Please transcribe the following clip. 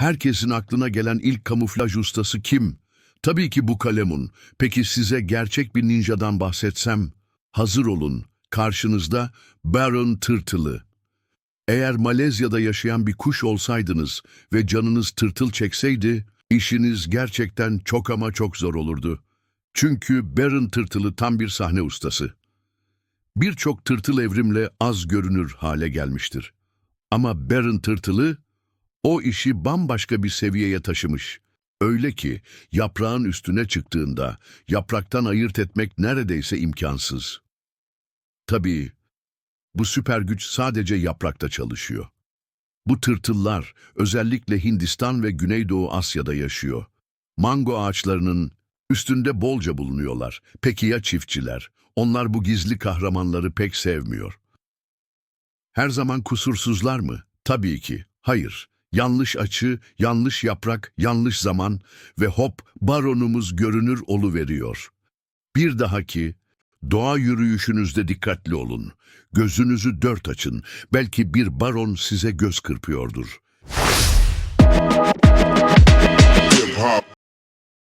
Herkesin aklına gelen ilk kamuflaj ustası kim? Tabii ki bu kalemun. Peki size gerçek bir ninjadan bahsetsem? Hazır olun. Karşınızda Baron Tırtılı. Eğer Malezya'da yaşayan bir kuş olsaydınız ve canınız tırtıl çekseydi, işiniz gerçekten çok ama çok zor olurdu. Çünkü Baron Tırtılı tam bir sahne ustası. Birçok tırtıl evrimle az görünür hale gelmiştir. Ama Baron Tırtılı o işi bambaşka bir seviyeye taşımış. Öyle ki yaprağın üstüne çıktığında yapraktan ayırt etmek neredeyse imkansız. Tabii bu süper güç sadece yaprakta çalışıyor. Bu tırtıllar özellikle Hindistan ve Güneydoğu Asya'da yaşıyor. Mango ağaçlarının üstünde bolca bulunuyorlar. Peki ya çiftçiler? Onlar bu gizli kahramanları pek sevmiyor. Her zaman kusursuzlar mı? Tabii ki. Hayır. Yanlış açı, yanlış yaprak, yanlış zaman ve hop baronumuz görünür oluveriyor. Bir dahaki doğa yürüyüşünüzde dikkatli olun. Gözünüzü dört açın. Belki bir baron size göz kırpıyordur.